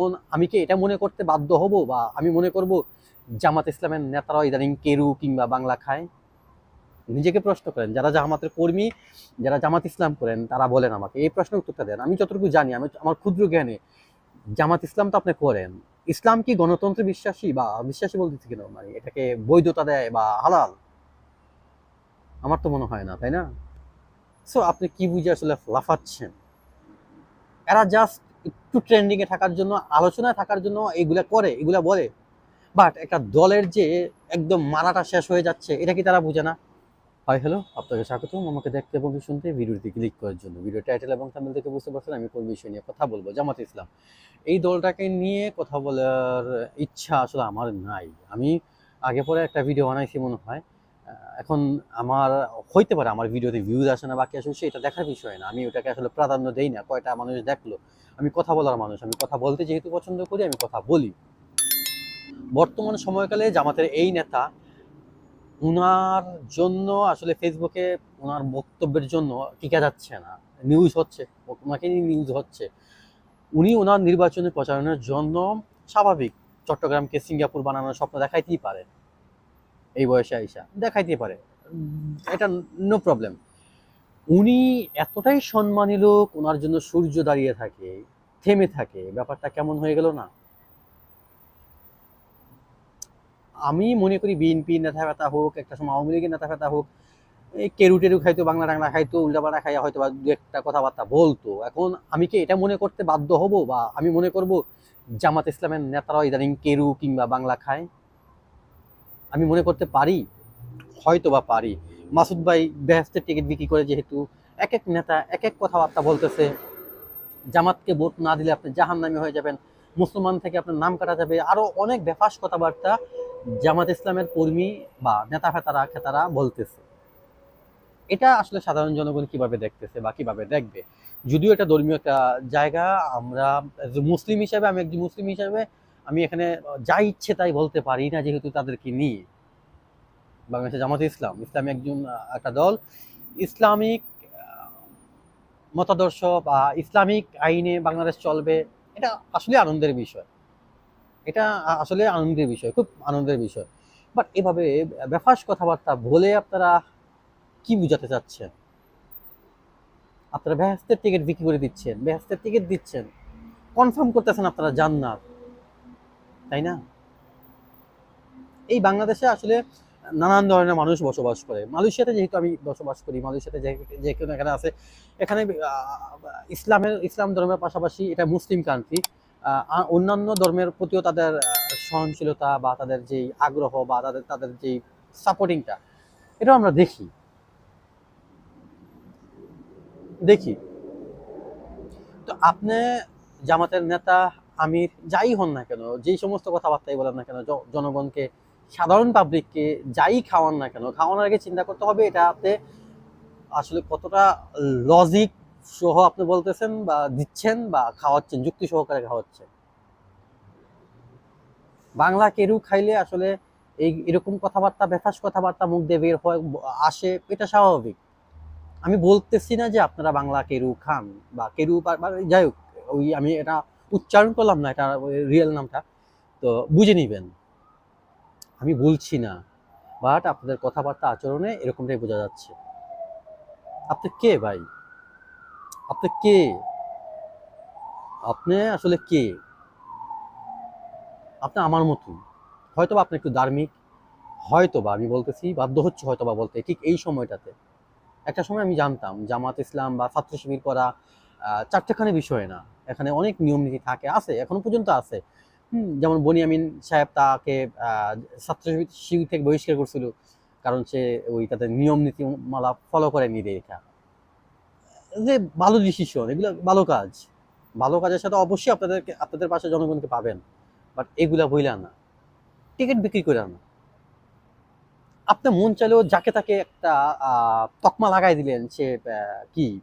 এখন আমি কি এটা মনে করতে বাধ্য হব বা আমি মনে করব জামাত ইসলামের নেতারা ইদানিং কেরু কিংবা বাংলা খায়? নিজেকে প্রশ্ন করেন, যারা জামাতের কর্মী, যারা জামাত ইসলাম করেন, তারা বলেন আমাকে, এই প্রশ্ন উত্তরটা দেন। আমি যতটুকু জানি, আমি আমার ক্ষুদ্র জ্ঞানে, জামাত ইসলাম তো আপনি করেন। ইসলাম কি গণতন্ত্রে বিশ্বাসী বা বিশ্বাসী বলতেছি কেন মানে? এটাকে বৈধতা দেয় বা হালাল? আমার তো মনে হয় না, তাই না? সো আপনি কি বুঝে আসলে লাফাচ্ছেন? এরা জাস্ট একটু ট্রেন্ডিং এ থাকার জন্য, আলোচনায় থাকার জন্য এগুলা করে, এগুলা বলে। বাট একটা দলের যে একদম মারাটা শেষ হয়ে যাচ্ছে, এটা কি তারা বুঝে না? হাই হ্যালো আপনাকে স্বাগতম। আমাকে দেখতে এবং শুনতে ভিডিওটি ক্লিক করার জন্য। ভিডিও টাইটেল এবং থাম্বনেল থেকে বুঝতে পারছেন আমি কোন বিষয় নিয়ে কথা বলব। জামাত ইসলাম, এই দলটাকে নিয়ে কথা বলার ইচ্ছা আসলে আমার নাই। আমি আগে পরে একটা ভিডিও বানাইছি মনে হয়। এখন আমার, হইতে পারে আমার ভিডিওতে ভিউজ আসে না, বাকি আসলে সেটা দেখার বিষয় না। আমি ওটাকে আসলে প্রাধান্য দেই না, কয়টা মানুষ দেখল। আমি কথা বলার মানুষ, আমি কথা বলতে যেহেতু পছন্দ করি, আমি কথা বলি। বর্তমান সময়কালে জামাতের এই নেতা, উনার জন্য আসলে ফেসবুকে ওনার বক্তব্যের জন্য টিকা যাচ্ছে না। নিউজ হচ্ছে, ওনাকে নিউজ হচ্ছে। উনি ওনার নির্বাচনী প্রচারণের জন্য স্বাভাবিক। চট্টগ্রামকে সিঙ্গাপুর বানানোর স্বপ্ন দেখাইতেই পারে। এই বয়সে আইসা দেখাইতে পারে। এটা নো প্রবলেম উনি এতটাই সম্মানী লোক ওনার জন্য সূর্য দাঁড়িয়ে থাকে, থেমে থাকে, ব্যাপারটা কেমন হয়ে গেল না? আমি মনে করি বিএনপি নেতা ফেতা হোক, একটা সময় আওয়ামী লীগের নেতা ফেতা হোক, এই কেরু টেরু খাইতো, বাংলা টাংলা খাইতো, উল্টাপাল্টা খাইয়া হয়তো বা দু একটা কথাবার্তা বলতো। এখন আমি কি এটা মনে করতে বাধ্য হব বা আমি মনে করব জামাত ইসলামের নেতারা ইদানিং কেরু কিংবা বাংলা খায়? আমি মনে করতে পারি হয়তো বা পারি। মাসুদ ভাই বেহেস্তের টিকিট বিক্রি করে যেহেতু এক এক নেতা এক এক কথাবার্তা বলতেছে, জামাতকে ভোট না দিলে আপনি জাহান্নামী হয়ে যাবেন, মুসলমান থেকে আপনার নাম কাটা যাবে আরও অনেক বেফাস কথাবার্তা জামাত ইসলামের কর্মী বা নেতা ফেতারা, খেতারা বলতেছে। এটা আসলে সাধারণ জনগণ কীভাবে দেখতেছে বা কীভাবে দেখবে? যদিও এটা ধর্মীয় একটা জায়গা, আমরা মুসলিম হিসাবে, আমি একজন মুসলিম হিসাবে আমি এখানে যা ইচ্ছে তাই বলতে পারি না, যেহেতু তাদেরকে নিয়ে। বাংলাদেশে জামাত ইসলাম, ইসলামী একজন একটা দল। ইসলামিক মতাদর্শ বা ইসলামিক আইনে বাংলাদেশ চলবে, এটা আসলে আনন্দের বিষয়। এটা আসলে আনন্দের বিষয়, খুব আনন্দের বিষয়। বাট এভাবে বেফাস কথাবার্তা বলে আপনারা কি বুঝাতে চাচ্ছেন? আপনারা বেহেস্তের টিকিট বিক্রি করে দিচ্ছেন, বেহেস্তের টিকিট দিচ্ছেন। কনফার্ম করতেছেন আপনারা জান্নাত তাই না? এই বাংলাদেশে আসলে নানান ধরনের মানুষ বসবাস করে। মালয়েশিয়াতে যেহেতু আমি বসবাস করি, মালয়েশিয়াতে যে কোনো এখানে আছে, এখানে ইসলামের, ইসলাম ধর্মের পাশাপাশি এটা মুসলিম কান্ট্রি অন্যান্য ধর্মের প্রতিও তাদের সহনশীলতা বা তাদের যেই আগ্রহ বা তাদের তাদের যেই সাপোর্টিংটা এটাও আমরা দেখি। দেখি। তো আপনি জামাতের নেতা আমির যাই হন না কেন, যেই সমস্ত কথাবার্তাই বলেন না কেন জনগণকে, সাধারণ পাবলিককে যাই খাওয়ান না কেন, খাওয়ানোর আগে চিন্তা করতে হবে এটাতে আসলে কতটা লজিক সহ আপনি বলতেছেন বা দিচ্ছেন বা খাওয়াচ্ছেন, যুক্তি সহকারে খাওয়াচ্ছেন। বাংলা কেরু খাইলে আসলে এই, এরকম কথাবার্তা, বেফাস কথাবার্তা মুখ দিয়ে বের হয়, আসে, এটা স্বাভাবিক। আমি বলতেছি না যে আপনারা বাংলা কেরু খান বা কেরু যাই হোক, ওই আমি এটা উচ্চারণ করলাম না, এটা রিয়েল নামটা, তো বুঝে নিবেন। আমি বলছি না বাট আপনাদের কথাবার্তা আচরণে এরকমটাই বোঝা যাচ্ছে। আপনি কে ভাই? আপনি কে? আপনি আসলে কে? আপনি আমার মতোই হয়তো বা আপনি একটু ধার্মিক হয়তো বা আমি বলতেছি, বাধ্য হচ্ছে হয়তো বা বলতে, ঠিক এই সময়টাতে। একটা সময় আমি জানতাম, জামাত ইসলাম বা ছাত্র শিবির করা চারটেখানি বিষয় না। এখানে অনেক নিয়ম নীতি থাকে, আছে, এখনও পর্যন্ত আছে। যেমন বনিয়ামিন সাহেব তাকে ছাত্র শিবির- থেকে বহিষ্কার করছিল, কারণ সে ওই তাদের নিয়ম নীতি মালা ফলো করেনি এটা। যে ভালো ডিসিশন এগুলো ভালো কাজ। ভালো কাজের সাথে অবশ্যই আপনাদেরকে, আপনাদের পাশে জনগণকে পাবেন বাট এগুলা বইলা না। টিকিট বিক্রি করে না। আপনি মন চাইলেও যাকে তাকে একটা তকমা লাগাই দিলেন, সে কি?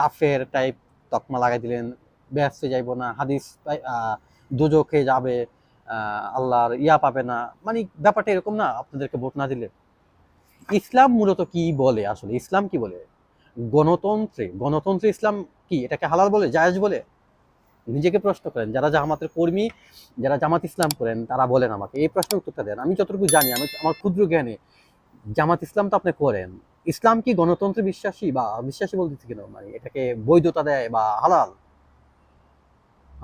কাফের টাইপ তকমা লাগাই দিলেন, ব্যস্ত যাইব না, হাদিস দুজকে যাবে আল্লাহর ইয়া পাবে না। মানে ব্যাপারটা এরকম না, আপনাদেরকে ভোট না দিলে। ইসলাম মূলত কি বলে আসলে? ইসলাম কি বলে? গণতন্ত্রে গণতন্ত্রে ইসলাম কি? এটাকে হালাল বলে? জায়েজ বলে? নিজেকে প্রশ্ন করেন। যারা জামাতের কর্মী, যারা জামাত ইসলাম করেন, তারা বলেন আমাকে। এই প্রশ্নের উত্তরটা দেন। আমি যতটুকু জানি, আমি আমার ক্ষুদ্র জ্ঞানে, জামাত ইসলাম তো আপনি করেন। ইসলাম কি গণতন্ত্রে বিশ্বাসী বা বিশ্বাসী বলতেছি কেন? মানে এটাকে বৈধতা দেয় বা হালাল?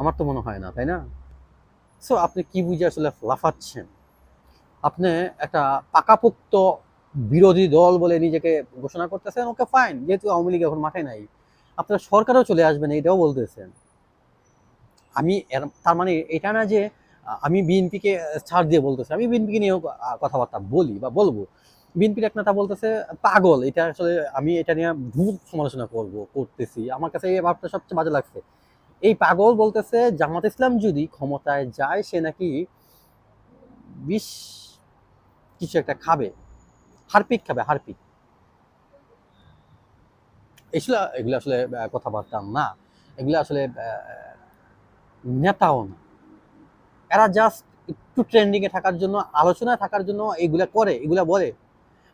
আমার তো মনে হয় না, তাই না? সো আপনি কি বুঝে আসলে লাফাচ্ছেন? আপনি একটা পাকাপোক্ত বিরোধী দল বলে নিজেকে ঘোষণা করতেছেন, ওকে ফাইন যেহেতু আওয়ামী লীগ এখন মাঠে নাই। আপনার সরকারও চলে আসবেন এটাও বলতেছেন। আমি তার মানে এটা না যে আমি বিএনপিকে ছাড় দিয়ে বলতেছি, আমি বিএনপিকে নিয়েও কথাবার্তা বলি বা বলব। বিএনপির এক নেতা বলতেছে, পাগল, এটা আসলে আমি এটা নিয়ে ভূত সমালোচনা করব, করতেছি। আমার কাছে এই ভাবটা সবচেয়ে বাজে লাগছে। এই পাগল বলতেছে, জামাত ইসলাম যদি ক্ষমতায় যায়, সে নাকি বিষ কিছু একটা খাবে, হারপিক খাবে, হারপিক। এগুলো এগুলো আসলে কথাবার্তা না। এগুলো আসলে নেতাও না। এরা জাস্ট একটু ট্রেন্ডিং এ থাকার জন্য, আলোচনায় থাকার জন্য এগুলা করে, এগুলা বলে।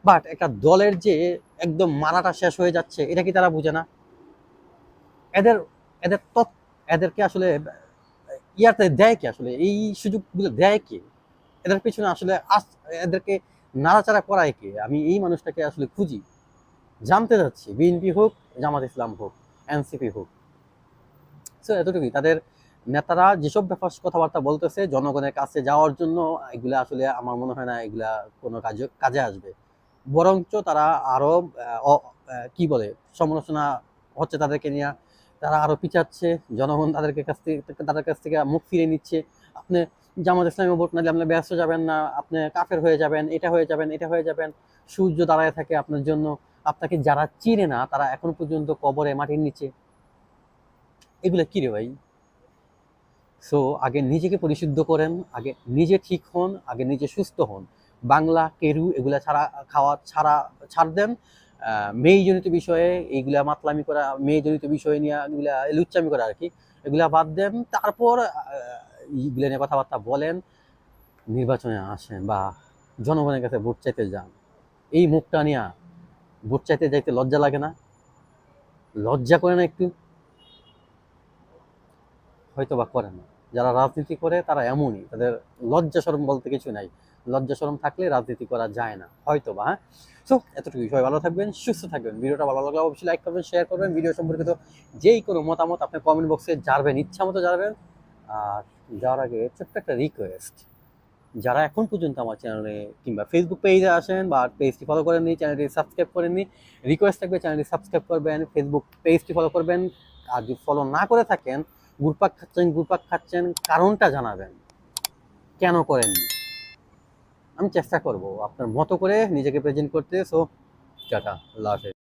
বাট একটা দলের যে একদম মারাটা শেষ হয়ে যাচ্ছে, এটা কি তারা বুঝে না? এদের এদের তৎ, এদেরকে আসলে, ইয়াতে দেয় কি আসলে? এই সুযোগগুলো দেয় কি? এদের পিছনে আসলে আস- এদেরকে নাড়াচাড়া করায় কে? আমি এই মানুষটাকে আসলে খুঁজি। জানতে যাচ্ছি বিএনপি হোক, জামাত ইসলাম হোক, এনসিপি হোক। সো এতটুকুই। তাদের নেতারা যেসব ব্যাপার কথাবার্তা বলতেছে, জনগণের কাছে যাওয়ার জন্য এগুলা আসলে আমার মনে হয় না এগুলা কোনো কাজে কাজে আসবে। বরঞ্চ তারা আরও আহ, অ- আহ, কি বলে সমালোচনা হচ্ছে তাদেরকে নিয়ে। তারা আরও পিছাচ্ছে জনগণ তাদেরকে কাছ থেকে তাদের কাছ থেকে মুখ ফিরে নিচ্ছে। আপনি জামাত ইসলামে ভোট না দিলে আপনি ব্যস্ত যাবেন না আপনি কাফের হয়ে যাবেন এটা হয়ে যাবেন এটা হয়ে যাবেন। সূর্য দাঁড়ায় থাকে আপনার জন্য। আপনাকে যারা চিনে না তারা এখনও পর্যন্ত কবরে মাটির নিচে। এগুলো কি রে ভাই? সো আগে নিজেকে পরিশুদ্ধ করেন আগে নিজে ঠিক হন আগে নিজে সুস্থ হন। বাংলা কেরু এগুলা ছাড়া খাওয়া ছাড়া ছাড় দেন। মেয়েজনিত বিষয়ে এইগুলা মাতলামি করা মেয়েজনিত বিষয় নিয়ে এগুলা লুচ্চামি করা আর কি এগুলা বাদ দেন। তারপর আহ, এইগুলা নিয়ে কথাবার্তা বলেন নির্বাচনে আসেন বা জনগণের কাছে ভোট চাইতে যান। এই মুখটা নিয়ে ভোট চাইতে যাইতে লজ্জা লাগে না? লজ্জা করে না একটু? হয়তো বা করে না। যারা রাজনীতি করে, তারা এমনই। তাদের লজ্জা শরম বলতে কিছু নাই। লজ্জা শরম থাকলে রাজনীতি করা যায় না। হয়তো বা হ্যাঁ? সো এতটুকু সবাই ভালো থাকবেন, সুস্থ থাকবেন। ভিডিওটা ভালো লাগলে অবশ্যই লাইক করবেন শেয়ার করবেন। ভিডিও সম্পর্কিত যেই কোনো মতামত আপনি কমেন্ট বক্সে জানবেন ইচ্ছা মতো জানবেন আর যাওয়ার আগে ছোট্ট একটা রিকোয়েস্ট যারা এখন পর্যন্ত আমার চ্যানেলে কিংবা ফেসবুক পেজে আসেন বা পেজটি ফলো করেননি চ্যানেলটি সাবস্ক্রাইব করেননি রিকোয়েস্ট থাকবে চ্যানেলটি সাবস্ক্রাইব করবেন ফেসবুক পেজটি ফলো করবেন। আর যদি ফলো না করে থাকেন ঘুরপাক খাচ্ছেন গুরপাক খাচ্ছেন, কারণটা জানাবেন। কেন করেননি? আমি চেষ্টা করব আপনার মতো করে নিজেকে প্রেজেন্ট করতে। সো টাটা, আল্লাহ হাফেজ।